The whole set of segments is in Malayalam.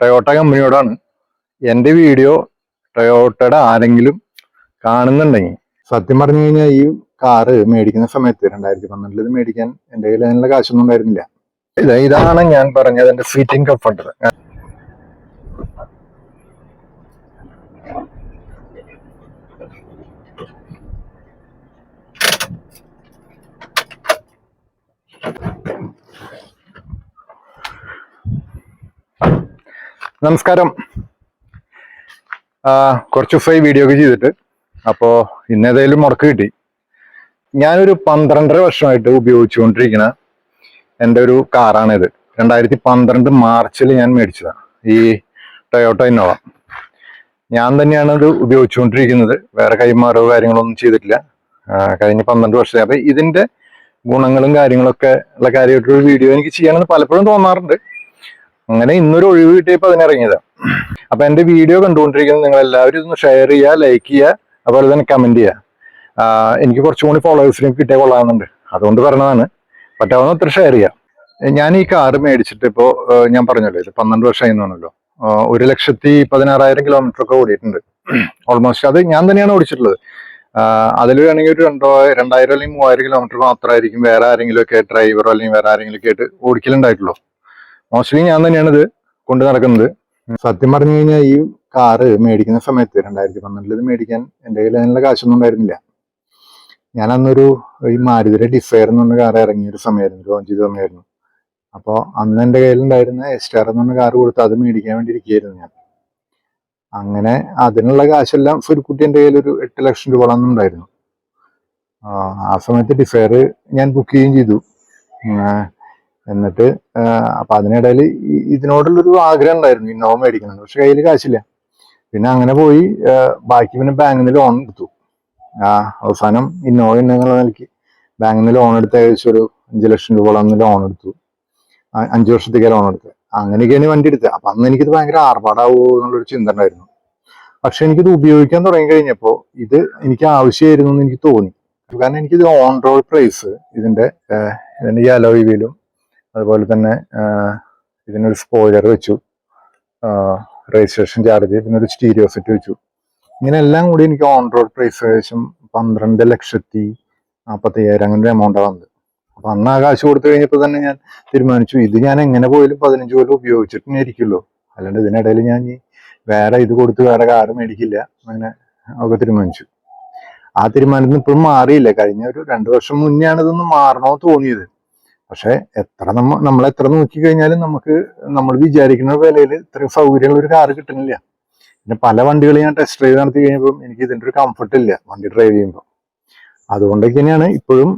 ടൊയോട്ട കമ്പനിയോടാണ് എന്റെ വീഡിയോ ടൊയോട്ടയുടെ ആരെങ്കിലും കാണുന്നുണ്ടെങ്കിൽ സത്യം പറഞ്ഞു കഴിഞ്ഞാൽ ഈ കാറ് മേടിക്കുന്ന സമയത്ത് രണ്ടായിരത്തി പന്ത്രണ്ടിൽ ഇത് മേടിക്കാൻ എന്റെ കയ്യിൽ അതിനുള്ള കാശൊന്നും ഉണ്ടായിരുന്നില്ല. ഇത് ഇതാണ് ഞാൻ പറഞ്ഞത് എന്റെ സീറ്റിംഗ് കംഫർട്ടർ നമസ്കാരം. കുറച്ച് ദിവസമായി വീഡിയോ ഒക്കെ ചെയ്തിട്ട്. അപ്പോൾ ഇന്നേതായാലും മുടക്ക് കിട്ടി. ഞാനൊരു പന്ത്രണ്ടര വർഷമായിട്ട് ഉപയോഗിച്ചുകൊണ്ടിരിക്കുന്ന എന്റെ ഒരു കാറാണിത് രണ്ടായിരത്തി പന്ത്രണ്ട് മാർച്ചിൽ ഞാൻ മേടിച്ചതാണ് ഈ ടൊയോട്ട ഇന്നോവ ഞാൻ തന്നെയാണ് ഇത് ഉപയോഗിച്ചുകൊണ്ടിരിക്കുന്നത്. വേറെ കൈമാറോ കാര്യങ്ങളൊന്നും ചെയ്തിട്ടില്ല. കഴിഞ്ഞ പന്ത്രണ്ട് വർഷമായി അപ്പം ഇതിന്റെ ഗുണങ്ങളും കാര്യങ്ങളൊക്കെ ഉള്ള കാര്യമായിട്ടൊരു വീഡിയോ എനിക്ക് ചെയ്യണമെന്ന് പലപ്പോഴും തോന്നാറുണ്ട്. അങ്ങനെ ഇന്നൊരു ഒഴിവ് കിട്ടിയപ്പോൾ അതിനിറങ്ങിയത്. അപ്പൊ എന്റെ വീഡിയോ കണ്ടുകൊണ്ടിരിക്കുന്നത് നിങ്ങൾ എല്ലാവരും ഇതൊന്ന് ഷെയർ ചെയ്യുക ലൈക്ക് ചെയ്യുക അതുപോലെ തന്നെ കമന്റ് ചെയ്യുക. എനിക്ക് കുറച്ചും കൂടി ഫോളോവേഴ്സിനും കിട്ടിയ കൊള്ളാമെന്നുണ്ട്. അതുകൊണ്ട് പറഞ്ഞതാണ്. പറ്റാവുന്ന അത്ര ഷെയർ ചെയ്യുക ഞാൻ ഈ കാർ മേടിച്ചിട്ട് ഇപ്പോ ഞാൻ പറഞ്ഞല്ലോ ഇത് പന്ത്രണ്ട് വർഷമായി തോന്നല്ലോ ഒരു ലക്ഷത്തി പതിനാറായിരം കിലോമീറ്റർ ഒക്കെ ഓടിയിട്ടുണ്ട്. ഓൾമോസ്റ്റ് അത് ഞാൻ തന്നെയാണ് ഓടിച്ചിട്ടുള്ളത്. അതിൽ വേണമെങ്കിൽ ഒരു രണ്ടോ രണ്ടായിരം അല്ലെങ്കിൽ മൂവായിരം കിലോമീറ്റർ മാത്രമായിരിക്കും വേറെ ആരെങ്കിലും ഒക്കെ ഡ്രൈവറോ അല്ലെങ്കിൽ വേറെ ആരെങ്കിലും ഒക്കെ ആയിട്ട് ഓടിക്കലുണ്ടായിട്ടുള്ളൂ. മോസ്റ്റ്ലി ഞാൻ തന്നെയാണ് ഇത് കൊണ്ടു നടക്കുന്നത്. സത്യം പറഞ്ഞു കഴിഞ്ഞാൽ ഈ കാറ് മേടിക്കുന്ന സമയത്ത് രണ്ടായിരത്തി പന്ത്രണ്ടിൽ ഇത് മേടിക്കാൻ എന്റെ കയ്യിൽ അതിനുള്ള കാശൊന്നും ഉണ്ടായിരുന്നില്ല. ഞാൻ അന്നൊരു ഈ മാരുതിയുടെ ഡിസയർ എന്ന് പറഞ്ഞ കാർ ഇറങ്ങിയ ഒരു സമയമായിരുന്നു ലോഞ്ച് ചെയ്ത സമയമായിരുന്നു. അപ്പോൾ അന്ന് എന്റെ കയ്യിലുണ്ടായിരുന്ന എസ്റ്റാർ എന്ന് പറഞ്ഞ കാർ കൊടുത്ത് അത് മേടിക്കാൻ വേണ്ടി ഇരിക്കുകയായിരുന്നു ഞാൻ. അങ്ങനെ അതിനുള്ള കാശെല്ലാം സുരുക്കുട്ടി എന്റെ കയ്യിൽ ഒരു എട്ട് ലക്ഷം രൂപ ഉണ്ടായിരുന്നു. ആ, സമയത്ത് ഡിസയർ ഞാൻ ബുക്ക് ചെയ്യുകയും ചെയ്തു. എന്നിട്ട് അപ്പൊ അതിനിടയിൽ ഇതിനോടുള്ളൊരു ആഗ്രഹം ഉണ്ടായിരുന്നു. ഇന്നോവ മേടിക്കണം പക്ഷെ കയ്യിൽ കാശില്ല. പിന്നെ അങ്ങനെ പോയി ബാക്കി പിന്നെ ബാങ്കിൽ നിന്ന് ലോൺ എടുത്തു. ആ അവസാനം ഇന്നോവ ഉണ്ടെന്നുള്ള നിലയ്ക്ക് ബാങ്കിൽ നിന്ന് ലോൺ എടുത്ത് ഏകദേശം ഒരു അഞ്ച് ലക്ഷം രൂപയോളം ലോൺ എടുത്തു. അഞ്ചു വർഷത്തേക്ക് ലോൺ എടുത്ത് അങ്ങനെയൊക്കെയാണ് വണ്ടി എടുത്തത്. അപ്പൊ അന്ന് എനിക്കിത് ഭയങ്കര ആർഭാടാവോ എന്നുള്ളൊരു ചിന്ത ഉണ്ടായിരുന്നു. പക്ഷെ എനിക്കിത് ഉപയോഗിക്കാൻ തുടങ്ങി കഴിഞ്ഞപ്പോൾ ഇത് എനിക്ക് ആവശ്യമായിരുന്നു എന്ന് എനിക്ക് തോന്നി. കാരണം എനിക്കിത് ഓൺ റോഡ് പ്രൈസ് ഇതിന്റെ ഇതിന്റെ ഈ അലോയ് വീലും അതുപോലെ തന്നെ ഇതിനൊരു സ്പോയിലർ വെച്ചു. രജിസ്ട്രേഷൻ ചാർജ് ഇതിനൊരു സ്റ്റീരിയോ സെറ്റ് വെച്ചു. ഇങ്ങനെ എല്ലാം കൂടി എനിക്ക് ഓൺ റോഡ് പ്രൈസ് ഏകദേശം പന്ത്രണ്ട് ലക്ഷത്തി നാൽപ്പത്തയ്യായിരം അങ്ങനെ ഒരു എമൗണ്ടാണ് വന്നത്. അപ്പൊ അന്ന് ആ കാശ് കൊടുത്തു കഴിഞ്ഞപ്പോൾ തന്നെ ഞാൻ തീരുമാനിച്ചു ഇത് ഞാൻ എങ്ങനെ പോയാലും പതിനഞ്ച് കൊല്ലം ഉപയോഗിച്ചിട്ട് ഇരിക്കുള്ളൂ അല്ലാണ്ട് ഇതിനിടയിൽ ഞാൻ ഈ വേറെ ഇത് കൊടുത്ത് വേറെ കാറ് മേടിക്കില്ല അങ്ങനെ ഒക്കെ തീരുമാനിച്ചു. ആ തീരുമാനത്തിന് ഇപ്പോഴും മാറിയില്ല. കഴിഞ്ഞ ഒരു രണ്ടു വർഷം മുന്നെയാണ് ഇതൊന്ന് മാറണോ തോന്നിയത്. പക്ഷെ എത്ര നമ്മ നമ്മൾ എത്ര നോക്കി കഴിഞ്ഞാലും നമുക്ക് നമ്മൾ വിചാരിക്കുന്ന വിലയിൽ ഇത്രയും സൗകര്യമുള്ള ഒരു കാറ് കിട്ടുന്നില്ല. പിന്നെ പല വണ്ടികൾ ഞാൻ ടെസ്റ്റ് ഡ്രൈവ് നടത്തി കഴിഞ്ഞപ്പോൾ എനിക്ക് ഇതിന്റെ ഒരു കംഫർട്ട് ഇല്ല വണ്ടി ഡ്രൈവ് ചെയ്യുമ്പോൾ അതുകൊണ്ടൊക്കെ തന്നെയാണ് ഇപ്പോഴും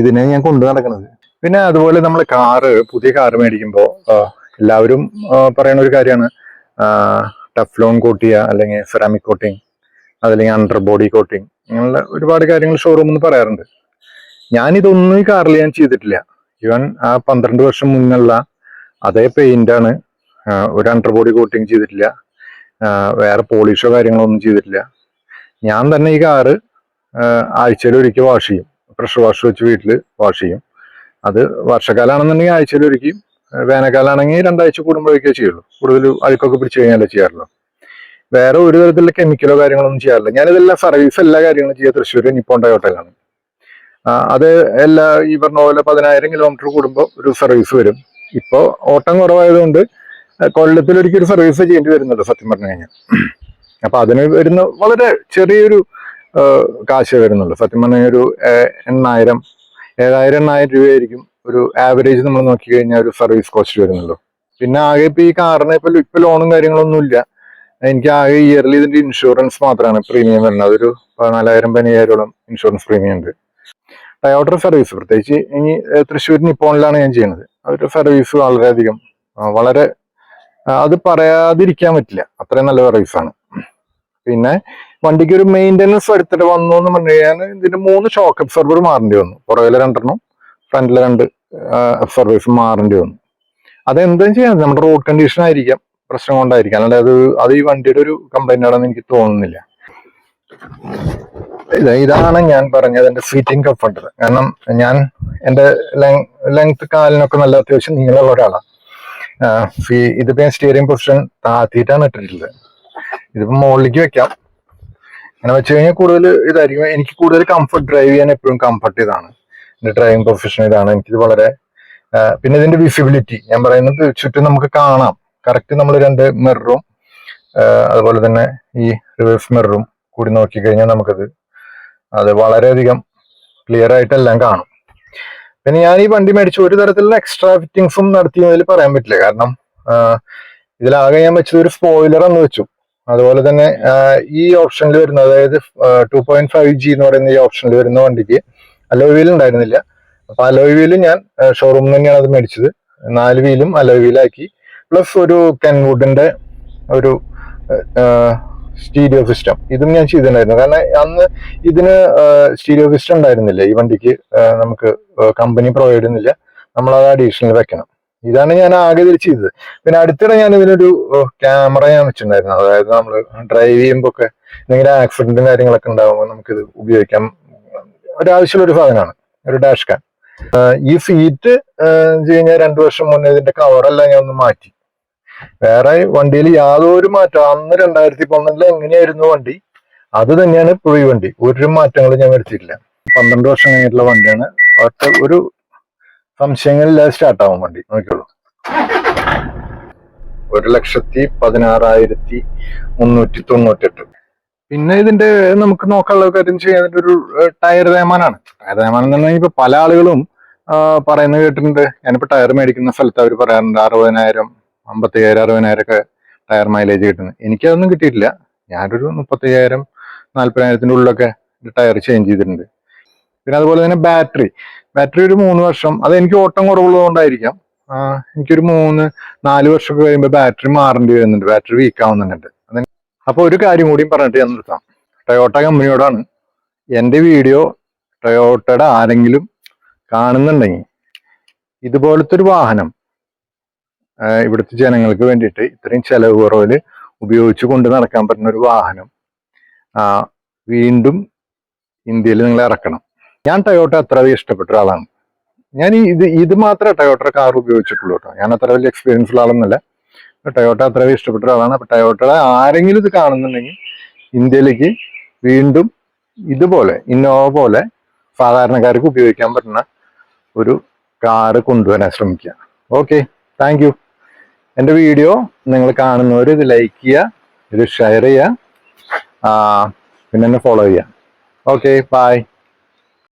ഇതിനെ ഞാൻ കൊണ്ടു നടക്കുന്നത്. പിന്നെ അതുപോലെ നമ്മൾ കാറ് പുതിയ കാറ് മേടിക്കുമ്പോൾ എല്ലാവരും പറയുന്ന ഒരു കാര്യമാണ്. ടഫ്ലോൺ കോട്ട് ചെയ്യുക അല്ലെങ്കിൽ സെറാമിക് കോട്ടിങ് അതല്ലെങ്കിൽ അണ്ടർ ബോഡി കോട്ടിങ് അങ്ങനെയുള്ള ഒരുപാട് കാര്യങ്ങൾ ഷോറൂമിൽ നിന്ന് പറയാറുണ്ട്. ഞാനിതൊന്നും ഈ കാറിൽ ഞാൻ ചെയ്തിട്ടില്ല. ഇവൻ ആ പന്ത്രണ്ട് വർഷം മുന്നുള്ള അതേ പെയിന്റ് ആണ്. ഒരു അണ്ടർ ബോഡി കോട്ടിങ് ചെയ്തിട്ടില്ല വേറെ പോളിഷോ കാര്യങ്ങളോ ഒന്നും ചെയ്തിട്ടില്ല. ഞാൻ തന്നെ ഈ കാറ് ആഴ്ചയിൽ ഒരിക്കൽ വാഷ് ചെയ്യും. പ്രഷർ വാഷ് വെച്ച് വീട്ടിൽ വാഷ് ചെയ്യും. അത് വർഷക്കാലാണെന്നുണ്ടെങ്കിൽ ആഴ്ചയിൽ ഒരിക്കും വേനൽക്കാലാണെങ്കിൽ രണ്ടാഴ്ച കൂടുമ്പോഴേക്കേ ചെയ്യുള്ളൂ. കൂടുതൽ അഴുക്കൊക്കെ പിടിച്ചു കഴിഞ്ഞാലേ ചെയ്യാറുള്ളൂ. വേറെ ഒരു തരത്തിലുള്ള കെമിക്കലോ കാര്യങ്ങളൊന്നും ചെയ്യാറില്ല. ഞാനിതെല്ലാം സർവീസ് എല്ലാ കാര്യങ്ങളും ചെയ്യുക തൃശ്ശൂർ നിപ്പോൺ ടയോട്ടയിലാണ് അത് എല്ലാ ഈ പറഞ്ഞ പോലെ പതിനായിരം കിലോമീറ്റർ കൂടുമ്പോൾ ഒരു സർവീസ് വരും. ഇപ്പോൾ ഓട്ടം കുറവായതുകൊണ്ട് കൊല്ലത്തിലൊരിക്കൽ സർവീസ് ചെയ്യേണ്ടി വരുന്നുണ്ട് സത്യം പറഞ്ഞു കഴിഞ്ഞാൽ. അപ്പൊ അതിന് വരുന്ന വളരെ ചെറിയൊരു കാശ് വരുന്നുള്ളൂ സത്യം പറഞ്ഞ ഒരു എണ്ണായിരം ഏഴായിരം എണ്ണായിരം രൂപയായിരിക്കും ഒരു ആവറേജ് നമ്മൾ നോക്കി കഴിഞ്ഞാൽ ഒരു സർവീസ് കോസ്റ്റ് വരുന്നുള്ളൂ. പിന്നെ ആകെ ഇപ്പൊ ഈ കാറിന് ഇപ്പൊ ഇപ്പൊ ലോണും കാര്യങ്ങളൊന്നും ഇല്ല. എനിക്ക് ആകെ ഇയർലി ഇതിന്റെ ഇൻഷുറൻസ് മാത്രമാണ് പ്രീമിയം വരുന്നത്. അതൊരു പതിനാലായിരം പതിനയ്യായിരോളം ഇൻഷുറൻസ് പ്രീമിയം ഉണ്ട്. ടയോട്ടർ സർവീസ് പ്രത്യേകിച്ച് ഇനി തൃശ്ശൂരിന് നിപ്പോണിലാണ് ഞാൻ ചെയ്യുന്നത്. അവരുടെ സർവീസ് വളരെയധികം വളരെ അത് പറയാതിരിക്കാൻ പറ്റില്ല. അത്രയും നല്ല സർവീസാണ് പിന്നെ വണ്ടിക്ക് ഒരു മെയിന്റനൻസ് എടുത്തിട്ട് വന്നു എന്ന് പറഞ്ഞു കഴിഞ്ഞാൽ ഇതിന്റെ മൂന്ന് ഷോക്ക് അബ്സർവർ മാറേണ്ടി വന്നു. പുറകിലെ രണ്ടെണ്ണം ഫ്രണ്ടിലെ രണ്ട് അബ്സർവേഴ്സ് മാറേണ്ടി വന്നു. അതെന്തും ചെയ്യാം. നമ്മുടെ റോഡ് കണ്ടീഷൻ ആയിരിക്കാം പ്രശ്നം കൊണ്ടായിരിക്കാം. അല്ലാണ്ട് അത് അത് ഈ വണ്ടിയുടെ ഒരു കംപ്ലൈന്റ് ആണെന്ന് എനിക്ക് തോന്നുന്നില്ല. ഇതാണ് ഞാൻ പറഞ്ഞത് എന്റെ സീറ്റിംഗ് കംഫർട്ട് കാരണം ഞാൻ എന്റെ ലെങ്ത് കാലിനൊക്കെ നല്ല അത്യാവശ്യം നീളമുള്ള ഒരാളാണ് ഇതിപ്പോ ഞാൻ സ്റ്റിയറിംഗ് പൊസിഷൻ താത്തിയിട്ടാണ് ഇട്ടിട്ടുള്ളത്. ഇതിപ്പോ മുകളിലേക്ക് വെക്കാം. അങ്ങനെ വെച്ച് കഴിഞ്ഞാൽ കൂടുതൽ ഇതായിരിക്കും. എനിക്ക് കൂടുതൽ കംഫർട്ട് ഡ്രൈവ് ചെയ്യാൻ എപ്പോഴും കംഫർട്ട് ഇതാണ്. എന്റെ ഡ്രൈവിംഗ് പ്രൊഫഷൻ ഇതാണ്. എനിക്കിത് വളരെ പിന്നെ ഇതിന്റെ വിസിബിലിറ്റി ഞാൻ പറയുന്നത് ചുറ്റും നമുക്ക് കാണാം. കറക്റ്റ് നമ്മൾ രണ്ട് മിററും അതുപോലെ തന്നെ ഈ റിവേഴ്സ് മിററും കൂടി നോക്കിക്കഴിഞ്ഞാൽ നമുക്കത് അത് വളരെയധികം ക്ലിയർ ആയിട്ടെല്ലാം കാണും. പിന്നെ ഞാൻ ഈ വണ്ടി മേടിച്ച് ഒരു തരത്തിലുള്ള എക്സ്ട്രാ ഫിറ്റിങ്സും നടത്തിയതിൽ പറയാൻ പറ്റില്ല. കാരണം ഇതിലാകെ ഞാൻ വെച്ചത് ഒരു സ്പോയിലർ എന്ന് വെച്ചു. അതുപോലെ തന്നെ ഈ ഓപ്ഷനിൽ വരുന്ന അതായത് ടു പോയിന്റ് ഫൈവ് ജി എന്ന് പറയുന്ന ഈ ഓപ്ഷനിൽ വരുന്ന വണ്ടിക്ക് അലോയ് വീൽ ഉണ്ടായിരുന്നില്ല. അപ്പൊ അലോയ് വീൽ ഞാൻ ഷോറൂമിൽ തന്നെയാണ് അത് മേടിച്ചത്. നാല് വീലും അലോയ് വീലാക്കി പ്ലസ് ഒരു കെൻവുഡിന്റെ ഒരു സ്റ്റീരിയോ സിസ്റ്റം ഇതും ഞാൻ ചെയ്തിട്ടുണ്ടായിരുന്നു. കാരണം അന്ന് ഇതിന് സ്റ്റീരിയോ സിസ്റ്റം ഉണ്ടായിരുന്നില്ല. ഈ വണ്ടിക്ക് നമുക്ക് കമ്പനി പ്രൊവൈഡ് ചെയ്യുന്നില്ല. നമ്മൾ അത് അഡീഷണൽ വെക്കണം. ഇതാണ് ഞാൻ ആകെ ഇതിൽ ചെയ്തത്. പിന്നെ അടുത്തിടെ ഞാൻ ഇതിനൊരു ക്യാമറ ഞാൻ വെച്ചിട്ടുണ്ടായിരുന്നു. അതായത് നമ്മൾ ഡ്രൈവ് ചെയ്യുമ്പോൾ ഒക്കെ എന്തെങ്കിലും ആക്സിഡന്റും കാര്യങ്ങളൊക്കെ ഉണ്ടാകുമ്പോൾ നമുക്കിത് ഉപയോഗിക്കാം. ഒരാവശ്യമുള്ള ഒരു സാധനമാണ്. ഒരു ഡാഷ് കാൻ ഈ സീറ്റ് കഴിഞ്ഞാൽ രണ്ടു വർഷം മുന്നേ ഇതിന്റെ കവറെല്ലാം ഞാൻ ഒന്ന് മാറ്റി. വേറെ വണ്ടിയിൽ യാതൊരു മാറ്റം അന്ന് രണ്ടായിരത്തി പന്ത്രണ്ടിൽ എങ്ങനെയായിരുന്നു വണ്ടി? അത് തന്നെയാണ് ഇപ്പോഴും ഈ വണ്ടി. ഒരു മാറ്റങ്ങളും ഞാൻ വരുത്തിയിട്ടില്ല. പന്ത്രണ്ട് വർഷം കഴിഞ്ഞിട്ടുള്ള വണ്ടിയാണ്. ഒറ്റ ഒരു സംശയങ്ങളില്ലാതെ സ്റ്റാർട്ട് ആവും വണ്ടി. നോക്കിയോളൂ ഒരു ലക്ഷത്തി പതിനാറായിരത്തി മുന്നൂറ്റി തൊണ്ണൂറ്റെട്ട്. പിന്നെ ഇതിന്റെ നമുക്ക് നോക്കാനുള്ള കാര്യം ചെയ്യാൻ ഒരു ടയർ തേമാനാണ് ടയർ തേമാനം എന്ന് പറഞ്ഞാൽ ഇപ്പൊ പല ആളുകളും പറയുന്നത് കേട്ടിട്ടുണ്ട്. ഞാനിപ്പോ ടയർ മേടിക്കുന്ന സ്ഥലത്ത് അവർ പറയാറുണ്ട് അറുപതിനായിരം അമ്പത്തയ്യായിരം അറുപതിനായിരം ഒക്കെ ടയർ മൈലേജ് കിട്ടുന്നത് എനിക്കതൊന്നും കിട്ടിയിട്ടില്ല. ഞാനൊരു മുപ്പത്തയ്യായിരം നാൽപ്പതിനായിരത്തിന്റെ ഉള്ളിലൊക്കെ ടയർ ചേഞ്ച് ചെയ്തിട്ടുണ്ട്. പിന്നെ അതുപോലെ തന്നെ ബാറ്ററി ബാറ്ററി ഒരു മൂന്ന് വർഷം. അത് എനിക്ക് ഓട്ടം കുറവുള്ളതുകൊണ്ടായിരിക്കാം. എനിക്കൊരു മൂന്ന് നാല് വർഷമൊക്കെ കഴിയുമ്പോൾ ബാറ്ററി മാറേണ്ടി വരുന്നുണ്ട്. ബാറ്ററി വീക്ക് ആവുന്നുണ്ട്. അപ്പോൾ അപ്പൊ ഒരു കാര്യം കൂടിയും പറഞ്ഞിട്ട് ഞാൻ നിർത്താം. ടൊയോട്ട കമ്പനിയോടാണ് എന്റെ വീഡിയോ ടൊയോട്ടയുടെ ആരെങ്കിലും കാണുന്നുണ്ടെങ്കിൽ ഇതുപോലത്തെ ഒരു വാഹനം ഇവിടുത്തെ ജനങ്ങൾക്ക് വേണ്ടിയിട്ട് ഇത്രയും ചെലവ് കുറവിൽ ഉപയോഗിച്ച് കൊണ്ട് നടക്കാൻ പറ്റുന്ന ഒരു വാഹനം. വീണ്ടും ഇന്ത്യയിൽ നിങ്ങൾ ഇറക്കണം. ഞാൻ ടയോട്ട അത്ര ഇഷ്ടപ്പെട്ട ഒരാളാണ്. ഞാൻ ഇത് ഇത് മാത്രമേ ടയോട്ട കാർ ഉപയോഗിച്ചിട്ടുള്ളൂ കേട്ടോ. ഞാൻ അത്ര വലിയ എക്സ്പീരിയൻസ് ഉള്ള ആളൊന്നുമല്ല. ടയോട്ട അത്ര ഇഷ്ടപ്പെട്ട ഒരാളാണ്. അപ്പൊ ടയോട്ടയുടെ ആരെങ്കിലും ഇത് കാണുന്നുണ്ടെങ്കിൽ ഇന്ത്യയിലേക്ക് വീണ്ടും ഇതുപോലെ ഇന്നോവ പോലെ സാധാരണക്കാർക്ക് ഉപയോഗിക്കാൻ പറ്റുന്ന ഒരു കാറ് കൊണ്ടുവരാൻ ശ്രമിക്കുക. ഓക്കെ താങ്ക് എന്റെ വീഡിയോ നിങ്ങൾ കാണുന്നവർ ഇത് ലൈക്ക് ചെയ്യുക ഇത് ഷെയർ ചെയ്യുക പിന്നെ എന്നെ ഫോളോ ചെയ്യുക. Okay bye